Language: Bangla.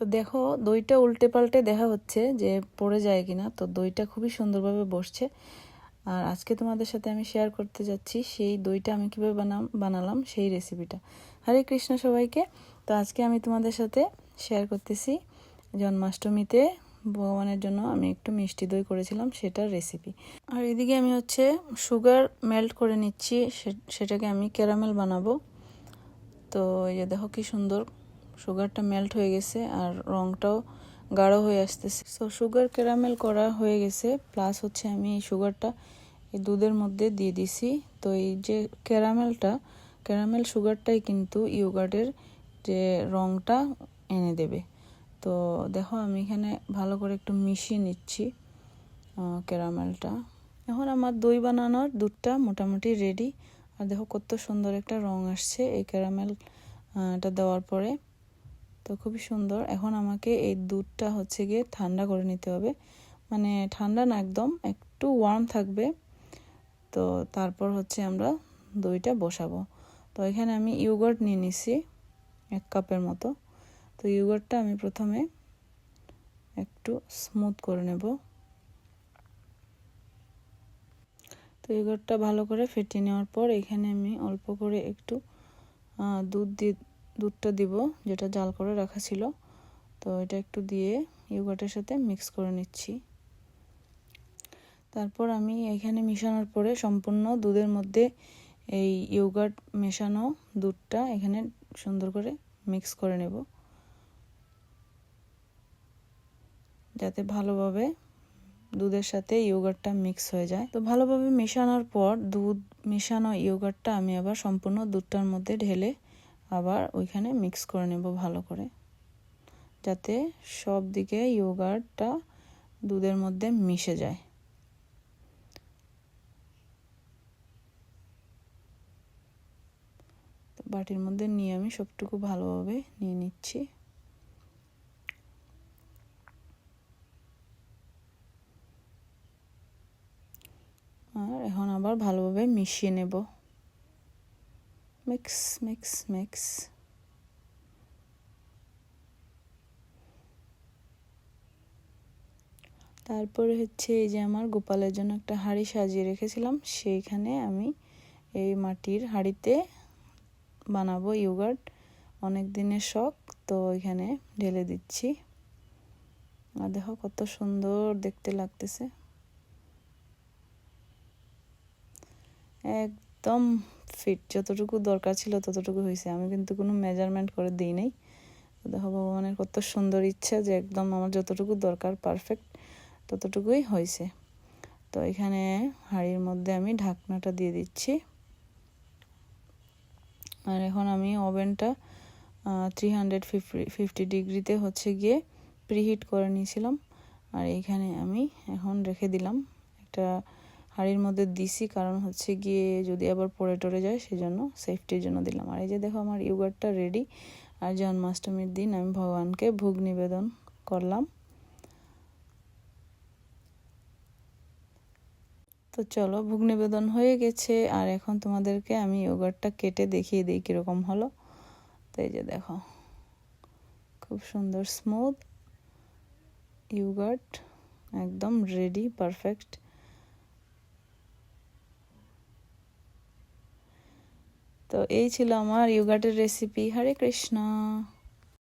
তো দেখো, দইটা উল্টে পাল্টে দেখা হচ্ছে যে পড়ে যায় কিনা। তো দইটা খুবই সুন্দরভাবে বসছে। আর আজকে তোমাদের সাথে আমি শেয়ার করতে যাচ্ছি, সেই দইটা আমি কীভাবে বানাম, বানালাম সেই রেসিপিটা হরে কৃষ্ণ সবাইকে। তো আজকে আমি তোমাদের সাথে শেয়ার করতেছি জন্মাষ্টমীতে ভগবানের জন্য আমি একটু মিষ্টি দই করেছিলাম, সেটার রেসিপি আর এদিকে আমি হচ্ছে সুগার মেল্ট করে নিচ্ছি সেটাকে আমি ক্যারামেল বানাবো। তো এই যে দেখো কি সুন্দর সুগারটা মেল্ট হয়ে গেছে আর রংটাও গাঢ় হয়ে আসতেছে। সো সুগার ক্যারামেল করা হয়ে গেছে প্লাস হচ্ছে আমি এই সুগারটা এই দুধের মধ্যে দিয়ে দিছি। তো এই যে ক্যারামেলটা ক্যারামেল সুগারটাই কিন্তু ইয়োগার্টের যে রংটা এনে দেবে। তো দেখো, আমি এখানে ভালো করে একটু মিশিয়ে নিচ্ছি ক্যারামেলটা এখন আমার দই বানানোর দুধটা মোটামুটি রেডি আর দেখো কত সুন্দর একটা রং আসছে এই ক্যারামেলটা দেওয়ার পরে। তো খুবই সুন্দর। এখন আমাকে এই দুধটা হচ্ছে গিয়ে ঠান্ডা করে নিতে হবে। মানে ঠান্ডা না একদম, একটু ওয়ার্ম থাকবে। তো তারপর হচ্ছে আমরা দইটা বসাবো। তো এখানে আমি ইউগার্ট নিয়ে নিছি এক কাপের মতো। তো ইউগার্টটা আমি প্রথমে একটু স্মুথ করে নেব। তো ইউগার্টটা ভালো করে ফেটিয়ে নেওয়ার পর এখানে আমি অল্প করে একটু দুধ দিয়ে দুধটা দিব, যেটা জাল করে রাখা ছিল। তো এটা একটু দিয়ে ইউগার্টের সাথে মিক্স করে নিচ্ছি। তারপর আমি এখানে মিশানোর পরে সম্পূর্ণ দুধের মধ্যে এই ইউগার্ট মেশানো দুধটা এখানে সুন্দর করে মিক্স করে নেব। যাতে ভালোভাবে দুধের সাথে ইয়োগার্টটা মিক্স হয়ে যায়। তো ভালোভাবে মেশানোর পর দুধ মেশানো ইয়োগার্টটা আমি আবার সম্পূর্ণ দুধটার মধ্যে ঢেলে আবার ওইখানে মিক্স করে নেব ভালো করে। যাতে সব দিকে ইয়োগার্টটা দুধের মধ্যে মিশে যায়। বাটির মধ্যে নিয়ে আমি সবটুকু ভালোভাবে নিয়ে নিচ্ছি। আর এখন আবার ভালোভাবে মিশিয়ে নেব। মিক্স মিক্স মিক্স তারপরে হচ্ছে এই যে আমার গোপালের জন্য একটা হাঁড়ি সাজিয়ে রেখেছিলাম, সেইখানে আমি এই মাটির হাঁড়িতে বানাবো ইয়োগার্ট। অনেক দিনের শখ, তো এখানে ঢেলে দিচ্ছি। আর দেখো কত সুন্দর দেখতে লাগতেছে। একদম ফিট যতটুকু দরকার ছিল ততটুকু হয়েছে। আমি কিন্তু কোনো মেজারমেন্ট করে দিই নাই। দেখো, ভগবানের কত সুন্দর ইচ্ছা যে একদম আমার যতটুকু দরকার পারফেক্ট ততটুকুই হয়েছে। তো এখানে হাঁড়ির মধ্যে আমি ঢাকনাটা দিয়ে দিচ্ছি। আর এখন আমি ওভেনটা থ্রি হান্ড্রেড ফিফটি ডিগ্রিতে হচ্ছে গিয়ে প্রিহিট করে নিয়েছিলাম। আর এইখানে আমি এখন রেখে দিলাম একটা হাঁড়ির মধ্যে দিছি, কারণ হচ্ছে গিয়ে যদি আবার পড়ে টরে যায়, সেজন্য সেফটির জন্য দিলাম। আর এই যে দেখো আমার ইউগারটা রেডি আর জন্মাষ্টমীর দিন আমি ভগবানকে ভোগ নিবেদন করলাম। তো চলো, ভোগ নিবেদন হয়ে গেছে, আর এখন তোমাদেরকে আমি ইয়োগার্টটা কেটে দেখিয়ে দিই কীরকম হলো। তো এই যে দেখো, খুব সুন্দর স্মুথ ইয়োগার্ট একদম রেডি পারফেক্ট তো এই ছিল আমার ইয়োগাটের রেসিপি হরে কৃষ্ণ!